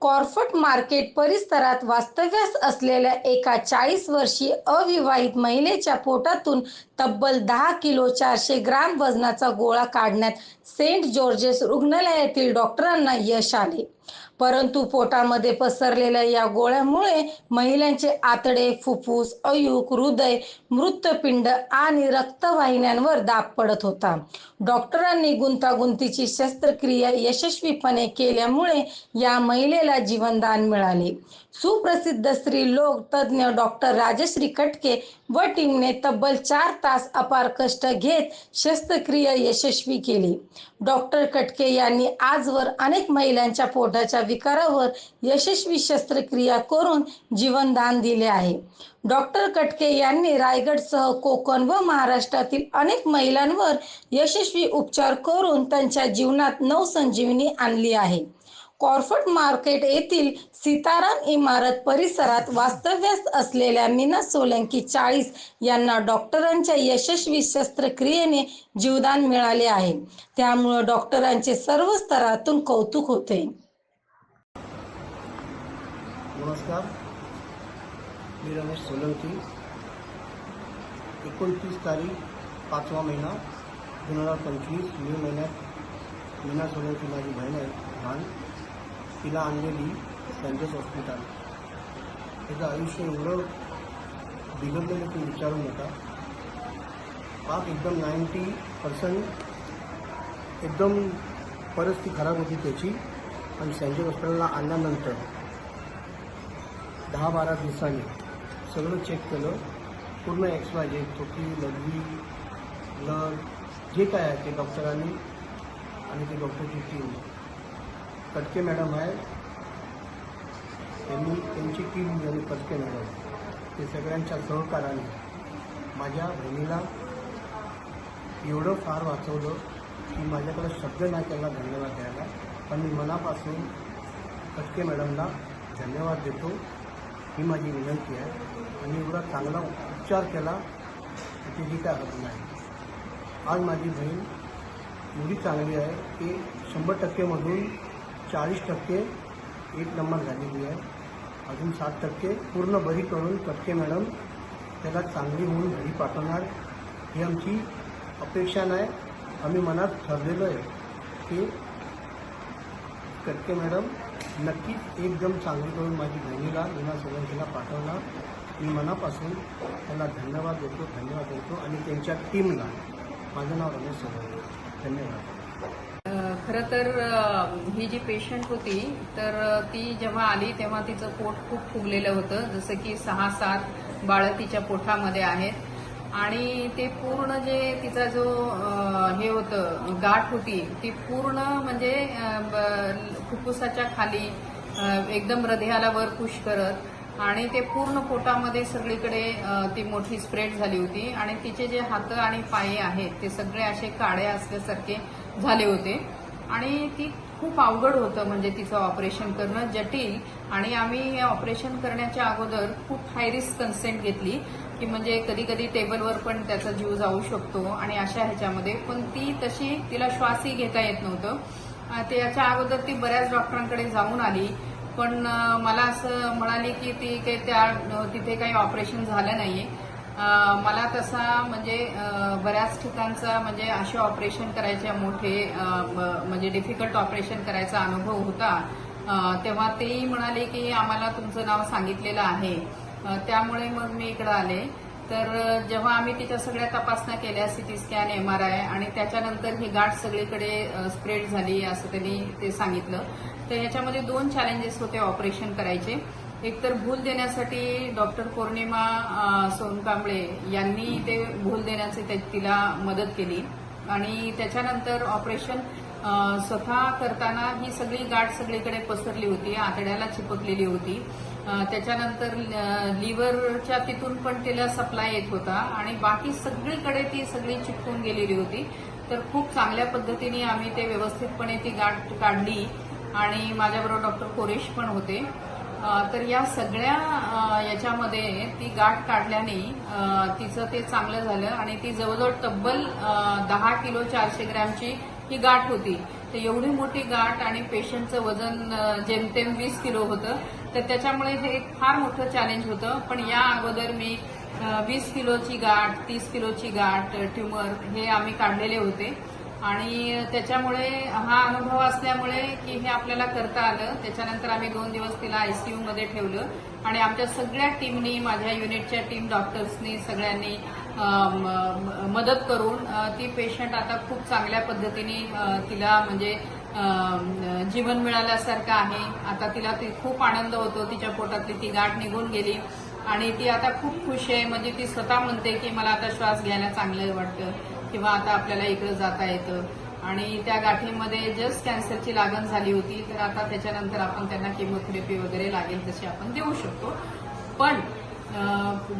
कॉर्फट market परिसरात वास्तव्यास असलेल्या एका चाळीस वर्षीय अविवाहित महिलेच्या पोटातून तब्बल दहा किलो चारशे ग्राम वजनाचा गोळा काढण्यात सेंट जॉर्जेस रुग्णालयातील डॉक्टरांना यश आले. परंतु पोटामध्ये पसरलेल्या या गोळ्यामुळे महिलांचे आतडे फुफ्फुस अयुक हृदय मृतपिंड आणि रक्तवाहिन्यांवर दाब पडत होता. डॉक्टरांनी गुंतागुंतीची शस्त्रक्रिया यशस्वीपणे केल्यामुळे या महिलेला जीवनदान मिळाले. सुप्रसिद्ध स्त्रीलोक तज्ज्ञ डॉक्टर राजश्री कटके व टीमने तब्बल चार तास अपार कष्ट घेत शस्त्रक्रिया यशस्वी केली. डॉक्टर कटके यांनी आजवर अनेक महिलांच्या पोटाच्या विकारावर यशस्वी शस्त्रक्रिया करून जीवनदान दिले आहे. डॉक्टर कटके यांनी रायगडसह कोकण व महाराष्ट्रातील अनेक महिलांवर यशस्वी उपचार करून त्यांच्या जीवनात नवसंजीवनी आणली आहे. कॉर्फट मार्केट येथील सीताराम इमारत परिसरात वास्तव्यास असलेल्या मीना सोलंकी चाळीस यांना डॉक्टरांच्या यशस्वी शस्त्रक्रियेने जीवदान मिळाले आहे. त्यामुळे डॉक्टरांचे सर्व स्तरातून कौतुक होते. नमस्कार. मी रमेश सोलंकी. एकोणतीस तारीख पाचवा महिना दोन हजार पंचवीस मे महिन्यात मीना सोलंकी माझी बहीण आहे लहान तिला आणलेली सेंजस हॉस्पिटल. तिचं आयुष्य एवढं बिघडलेलं ते विचारू नका. पाक एकदम नाईन्टी पर्सेंट एकदम परिस्थिती खराब होती त्याची. पण सेंजस हॉस्पिटलला आणल्यानंतर दहा बारा दिवसांनी सगळं चेक केलं. पूर्ण एक्स जे तोटी लघवी ब्लड जे काय आहे ते डॉक्टरांनी आणि ते डॉक्टरची टीम कटके मॅडम आहे. त्यांनी त्यांची टीम म्हणजे आणि कटके मॅडम ते सगळ्यांच्या सहकाराने माझ्या बहिणीला एवढं फार वाचवलं की माझ्याकडे शब्द नाही त्याला धन्यवाद द्यायला. पण मी मनापासून कटके मॅडमला धन्यवाद देतो. ही माझी विनंती आहे. आणि एवढा चांगला उपचार केला तर त्याची काय हरकत नाही. आज माझी बहीण एवढी चांगली आहे की शंभर टक्केमधून चाळीस टक्के एक नंबर झालेली आहे. अजून सात टक्के पूर्ण बरी करून कटके मॅडम त्याला चांगली होऊन घरी पाठवणार. ही आमची अपेक्षा नाही. आम्ही मनात ठरलेलं आहे की करके मॅडम नक्कीच एकदम चांगली करून माझी बहिणीला मीना सोलंकीला पाठवणार. मी मनापासून त्यांना धन्यवाद देतो धन्यवाद देतो आणि त्यांच्या टीमला माझं नाव रमेश सोलंकी धन्यवाद. खरं तर ही जी पेशंट होती तर ती जेव्हा आली तेव्हा तिचं पोट खूप फुगलेलं होतं जसं की सहा सात बाळं तिच्या पोटामध्ये आहेत. आणि ते पूर्ण जे तिचा जो हे होतं गाठ होती ती पूर्ण म्हणजे ब- फुफ्फुसाच्या खाली एकदम हृदयाला वर पुश करत आणि ते पूर्ण पोटामध्ये सगळीकडे ती मोठी स्प्रेड झाली होती आणि तिचे जे हात आणि पाये आहेत ते सगळे असे काळे असल्यासारखे झाले होते. आणि ती खूप अवघड होतं म्हणजे तिचं ऑपरेशन करणं जटिल आणि आम्ही ऑपरेशन करण्याच्या अगोदर खूप हाय रिस्क कन्सेंट घेतली की म्हणजे कधी कधी टेबलवर पण त्याचा जीव जाऊ शकतो आणि अशा ह्याच्यामध्ये. पण ती तशी तिला श्वासही घेता येत नव्हतं. त्याच्या अगोदर ती बऱ्याच डॉक्टरांकडे जाऊन आली. पण मला असं म्हणाली की ती काही त्या तिथे काही ऑपरेशन झालं नाहीये. मला तसा म्हणजे बऱ्याच ठिकाणचा म्हणजे असे ऑपरेशन करायचे मोठे ब- म्हणजे डिफिकल्ट ऑपरेशन करायचा अनुभव होता. तेव्हा तेही म्हणाले की आम्हाला तुमचं नाव सांगितलेलं आहे. त्यामुळे मग मी इकडं आले. तर जेव्हा आम्ही तिच्या सगळ्या तपासण्या केल्या CT scan M R I आणि त्याच्यानंतर ही गाठ सगळीकडे स्प्रेड झाली असं त्यांनी ते सांगितलं. तर ह्याच्यामध्ये दोन चॅलेंजेस होते ऑपरेशन करायचे. एकतर भूल देण्यासाठी डॉक्टर पौर्णिमा सोनकांबळे यांनी ते भूल देण्याचे तिला मदत केली. आणि त्याच्यानंतर ऑपरेशन स्वतः करताना ही सगळी गाठ सगळीकडे पसरली होती आतड्याला चिपकलेली होती. त्याच्यानंतर लिव्हरच्या तिथून पण तिला सप्लाय येत होता आणि बाकी सगळीकडे ती सगळी चिपकून गेलेली होती. तर खूप चांगल्या पद्धतीने आम्ही ते व्यवस्थितपणे ती गाठ काढली आणि माझ्याबरोबर डॉक्टर कोरेश पण होते. तर या सगळ्या याच्यामध्ये ती गाठ काढल्याने तिचं ते चांगलं झालं आणि ती जवळजवळ तब्बल दहा किलो चारशे ग्रॅमची ही गाठ होती. तर एवढी मोठी गाठ आणि पेशंटचं वजन जेमतेम वीस किलो होतं तर त्याच्यामुळे हे एक फार मोठं चॅलेंज होतं. पण या अगोदर मी वीस किलोची गाठ तीस किलोची गाठ ट्युमर हे आम्ही काढलेले होते. आणि त्याच्यामुळे हा अनुभव असल्यामुळे की हे आपल्याला करता आलं. त्याच्यानंतर आम्ही दोन दिवस तिला आयसीयू मध्ये ठेवलं. आणि आमच्या सगळ्या टीमनी माझ्या युनिटच्या टीम डॉक्टर्सनी सगळ्यांनी मदत करून ती पेशंट आता खूप चांगल्या पद्धतीने तिला म्हणजे जीवन मिळाल्यासारखं आहे. आता तिला ती खूप आनंद होतो. तिच्या पोटातली ती गाठ निघून गेली. आणि ती आता खूप खुश आहे. म्हणजे ती स्वतः म्हणते की मला आता श्वास घ्यायला चांगलं वाटतं. किंवा आता आपल्याला इकडे जाता येतं. आणि त्या गाठीमध्ये जस्ट कॅन्सरची लागण झाली होती तर आता त्याच्यानंतर आपण त्यांना केमोथेरपी वगैरे लागेल तशी आपण देऊ शकतो. पण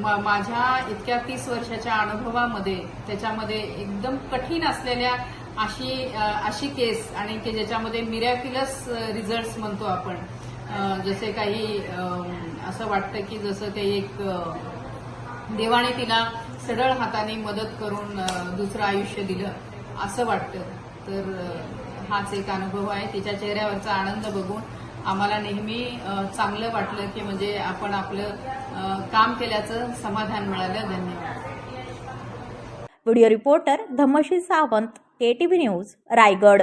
माझ्या इतक्या तीस वर्षाच्या अनुभवामध्ये त्याच्यामध्ये एकदम कठीण असलेल्या अशी अशी केस आणि की ज्याच्यामध्ये मिरॅक्युलस रिझल्ट म्हणतो आपण. जसे काही असं वाटतं की जसं ते एक देवाने तिला सरळ हाताने मदत करून दुसरं आयुष्य दिलं असं वाटतं. तर हाच एक अनुभव आहे. तिच्या चेहऱ्यावरचा आनंद बघून आम्हाला नेहमी चांगलं वाटलं की म्हणजे आपण आपलं काम केल्याचं समाधान मिळालं. धन्यवाद. Video reporter Dhammashi Sawant KTV news Raigad.